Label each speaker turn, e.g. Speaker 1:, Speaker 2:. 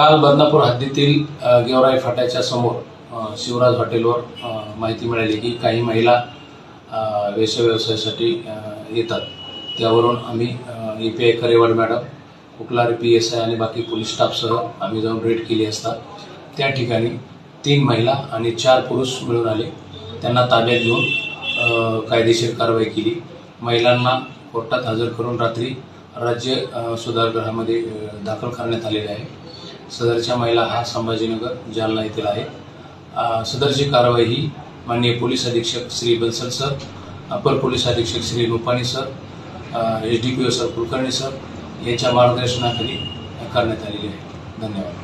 Speaker 1: काल बदनापूर हद्दीतील गेवराई फाट्याच्या समोर शिवराज हॉटेलवर माहिती मिळाली की काही महिला वेशव्यवसायासाठी व्यवसायासाठी येतात. त्यावरून आम्ही E P I Karewad madam Kuklari P S I आणि बाकी पोलीस स्टाफसह आम्ही जाऊन रेड केली असता. त्या ठिकाणी तीन महिला आणि चार पुरुष मिळून आले. त्यांना ताब्यात घेऊन कायदेशीर कारवाई केली. महिलांना कोर्टात हजर करून रात्री राज्य सुधारगृहामध्ये दाखल करण्यात आलेले आहे. सदरच्या महिला हा संभाजीनगर जालना येथील आहे. सदरची कारवाई ही माननीय पोलीस अधीक्षक श्री बन्सल सर अपर पोलीस अधीक्षक Shri Rupani sir H D P O sir Kulkarni sir यांच्या मार्गदर्शनाखाली करण्यात आलेली आहे. धन्यवाद.